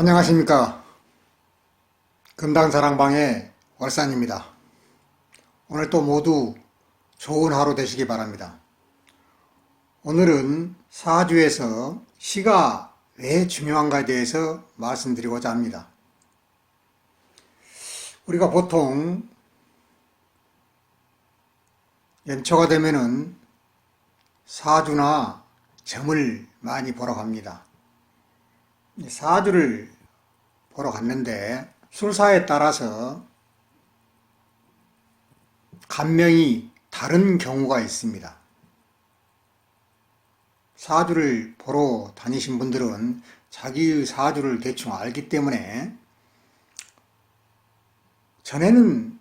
안녕하십니까. 금당사랑방의 월산입니다. 오늘 또 모두 좋은 하루 되시기 바랍니다. 오늘은 사주에서 시가 왜 중요한가에 대해서 말씀드리고자 합니다. 우리가 보통 연초가 되면은 사주나 점을 많이 보러 갑니다. 사주를 보러 갔는데 술사에 따라서 간명이 다른 경우가 있습니다. 사주를 보러 다니신 분들은 자기의 사주를 대충 알기 때문에 전에는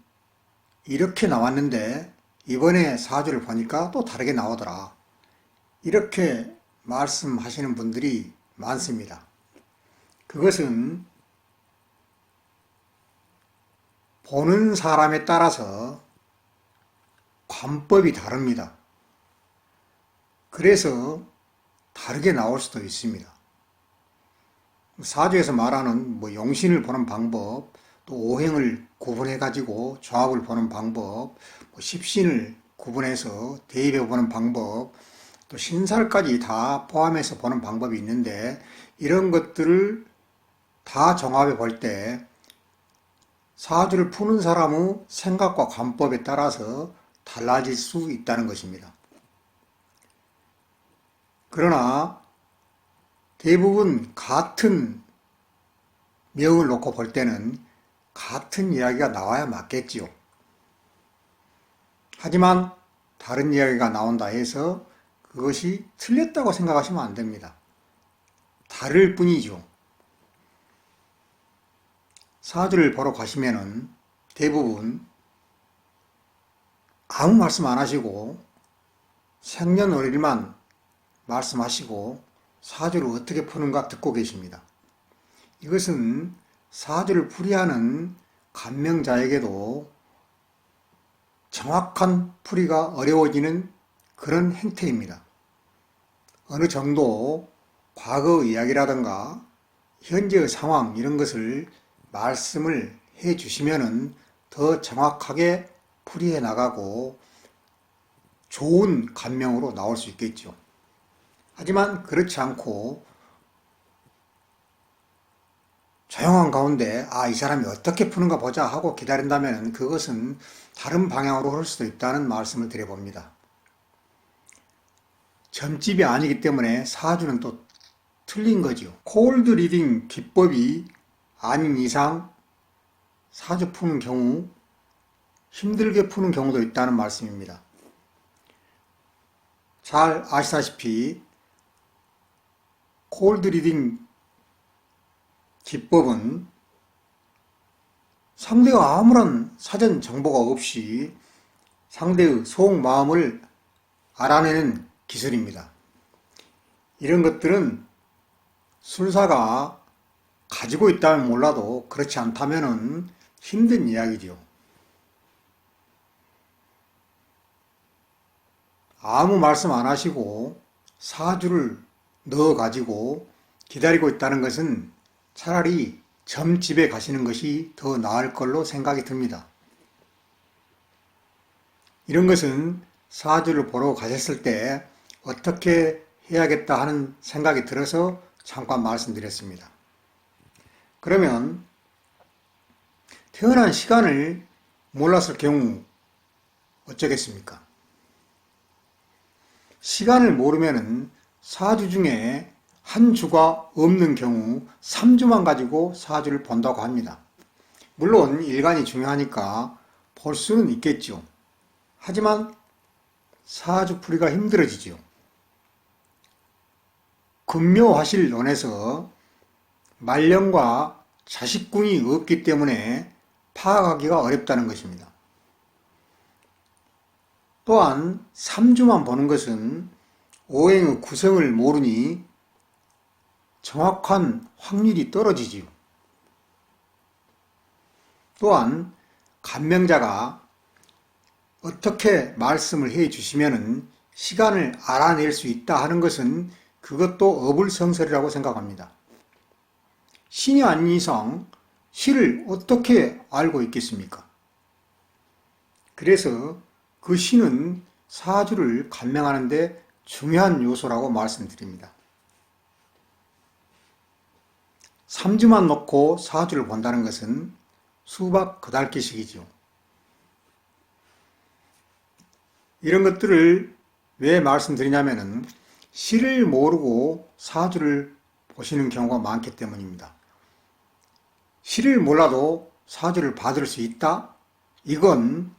이렇게 나왔는데 이번에 사주를 보니까 또 다르게 나오더라. 이렇게 말씀하시는 분들이 많습니다. 그것은 보는 사람에 따라서 관법이 다릅니다. 그래서 다르게 나올 수도 있습니다. 사주에서 말하는 뭐 용신을 보는 방법, 또 오행을 구분해 가지고 조합을 보는 방법, 뭐 십신을 구분해서 대입해 보는 방법, 또 신살까지 다 포함해서 보는 방법이 있는데 이런 것들을 다 종합해 볼 때 사주를 푸는 사람의 생각과 관법에 따라서 달라질 수 있다는 것입니다. 그러나 대부분 같은 명을 놓고 볼 때는 같은 이야기가 나와야 맞겠지요. 하지만 다른 이야기가 나온다 해서 그것이 틀렸다고 생각하시면 안 됩니다. 다를 뿐이죠. 사주를 보러 가시면은 대부분 아무 말씀 안 하시고 생년월일만 말씀하시고 사주를 어떻게 푸는가 듣고 계십니다. 이것은 사주를 풀이하는 간명자에게도 정확한 풀이가 어려워지는 그런 행태입니다. 어느 정도 과거 이야기라든가 현재의 상황 이런 것을 말씀을 해 주시면은 더 정확하게 풀이해 나가고 좋은 감명으로 나올 수 있겠죠. 하지만 그렇지 않고 조용한 가운데 아, 이 사람이 어떻게 푸는가 보자 하고 기다린다면 그것은 다른 방향으로 흐를 수도 있다는 말씀을 드려봅니다. 점집이 아니기 때문에 사주는 또 틀린 거죠. 콜드 리딩 기법이 아닌 이상 사주 푸는 경우 힘들게 푸는 경우도 있다는 말씀입니다. 잘 아시다시피 콜드 리딩 기법은 상대가 아무런 사전 정보가 없이 상대의 속 마음을 알아내는 기술입니다. 이런 것들은 술사가 가지고 있다면 몰라도 그렇지 않다면 힘든 이야기죠. 아무 말씀 안 하시고 사주를 넣어 가지고 기다리고 있다는 것은 차라리 점집에 가시는 것이 더 나을 걸로 생각이 듭니다. 이런 것은 사주를 보러 가셨을 때 어떻게 해야겠다 하는 생각이 들어서 잠깐 말씀드렸습니다. 그러면 태어난 시간을 몰랐을 경우 어쩌겠습니까? 시간을 모르면은 사주 중에 한 주가 없는 경우 3주만 가지고 사주를 본다고 합니다. 물론 일간이 중요하니까 볼 수는 있겠죠. 하지만 사주 풀이가 힘들어지죠. 금묘화실론에서 말년과 자식군이 없기 때문에 파악하기가 어렵다는 것입니다. 또한 3주만 보는 것은 오행의 구성을 모르니 정확한 확률이 떨어지지요. 또한 간명자가 어떻게 말씀을 해 주시면은 시간을 알아낼 수 있다 하는 것은 그것도 어불성설이라고 생각합니다. 신이 아닌 이상 시를 어떻게 알고 있겠습니까? 그래서 그 시는 사주를 감명하는데 중요한 요소라고 말씀드립니다. 3주만 놓고 사주를 본다는 것은 수박 그달기식이죠. 이런 것들을 왜 말씀드리냐면은 시를 모르고 사주를 보시는 경우가 많기 때문입니다. 시를 몰라도 사주를 받을 수 있다? 이건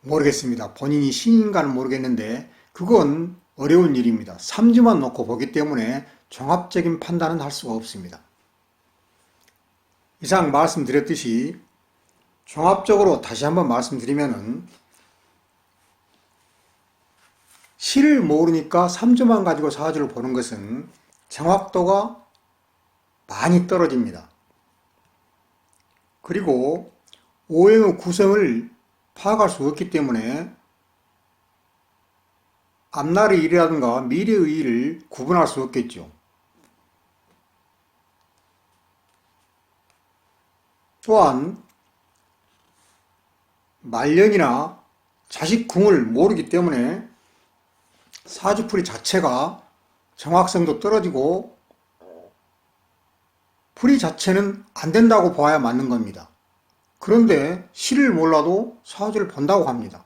모르겠습니다. 본인이 신인가는 모르겠는데 그건 어려운 일입니다. 3주만 놓고 보기 때문에 종합적인 판단은 할 수가 없습니다. 이상 말씀드렸듯이 종합적으로 다시 한번 말씀드리면은 시를 모르니까 3주만 가지고 사주를 보는 것은 정확도가 많이 떨어집니다. 그리고 오행의 구성을 파악할 수 없기 때문에 앞날의 일이라든가 미래의 일을 구분할 수 없겠죠. 또한 말년이나 자식궁을 모르기 때문에 사주풀이 자체가 정확성도 떨어지고 풀이 자체는 안 된다고 봐야 맞는 겁니다. 그런데 시를 몰라도 사주를 본다고 합니다.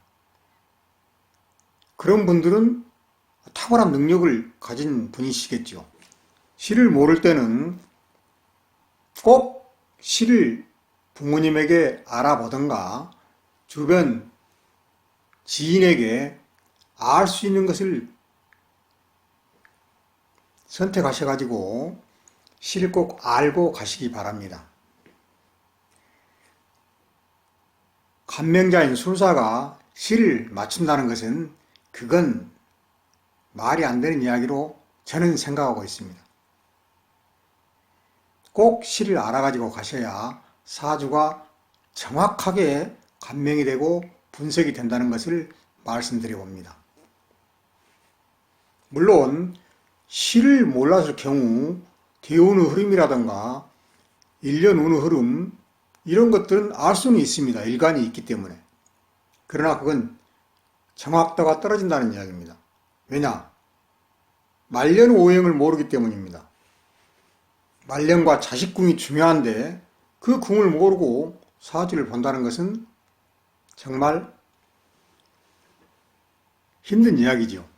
그런 분들은 탁월한 능력을 가진 분이시겠죠. 시를 모를 때는 꼭 시를 부모님에게 알아보던가 주변 지인에게 알 수 있는 것을 선택하셔가지고 시를 꼭 알고 가시기 바랍니다. 감명자인 술사가 시를 맞춘다는 것은 그건 말이 안 되는 이야기로 저는 생각하고 있습니다. 꼭 시를 알아가지고 가셔야 사주가 정확하게 감명이 되고 분석이 된다는 것을 말씀드려 봅니다. 물론 시를 몰랐을 경우 대운의 흐름이라든가 1년 운의 흐름 이런 것들은 알 수는 있습니다. 일간이 있기 때문에. 그러나 그건 정확도가 떨어진다는 이야기입니다. 왜냐? 말년 오행을 모르기 때문입니다. 말년과 자식궁이 중요한데 그 궁을 모르고 사주를 본다는 것은 정말 힘든 이야기죠.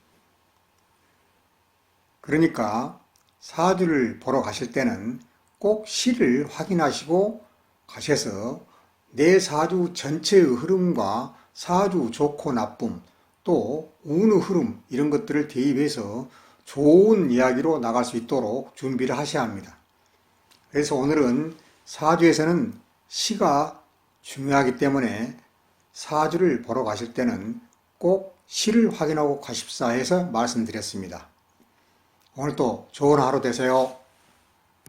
그러니까 사주를 보러 가실 때는 꼭 시를 확인하시고 가셔서 내 사주 전체의 흐름과 사주 좋고 나쁨 또 운의 흐름 이런 것들을 대입해서 좋은 이야기로 나갈 수 있도록 준비를 하셔야 합니다. 그래서 오늘은 사주에서는 시가 중요하기 때문에 사주를 보러 가실 때는 꼭 시를 확인하고 가십사 해서 말씀드렸습니다. 오늘도 좋은 하루 되세요.